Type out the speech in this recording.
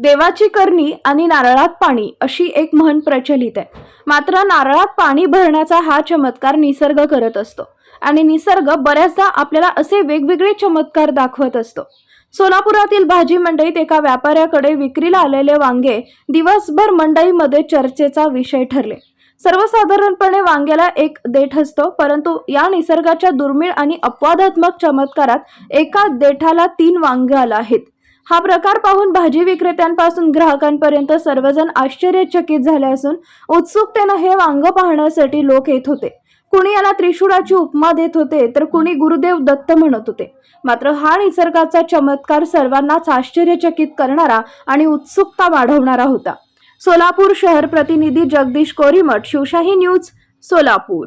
देवाची करणी आणि नारळात पाणी अशी एक म्हण प्रचलित आहे. मात्र नारळात पाणी भरण्याचा हा चमत्कार निसर्ग करत असतो आणि निसर्ग बऱ्याचदा आपल्याला असे वेगवेगळे चमत्कार दाखवत असतो. सोलापुरातील भाजी मंडईत एका व्यापाऱ्याकडे विक्रीला आलेले वांगे दिवसभर मंडईमध्ये चर्चेचा विषय ठरले. सर्वसाधारणपणे वांग्याला एक देठ असतो परंतु या निसर्गाच्या दुर्मिळ आणि अपवादात्मक चमत्कारात एका देठाला तीन वांगे आला आहेत. हा प्रकार पाहून भाजी विक्रेत्यांपासून ग्राहकांपर्यंत सर्वजण आश्चर्यचकित झाले असून उत्सुकतेनं हे वांग पाहण्यासाठी लोक येत होते. कुणी याला त्रिशूळाची उपमा देत होते तर कुणी गुरुदेव दत्त म्हणत होते. मात्र हा निसर्गाचा चमत्कार सर्वांनाच आश्चर्यचकित करणारा आणि उत्सुकता वाढवणारा होता. सोलापूर शहर प्रतिनिधी जगदीश कोरीमठ शिवशाही न्यूज सोलापूर.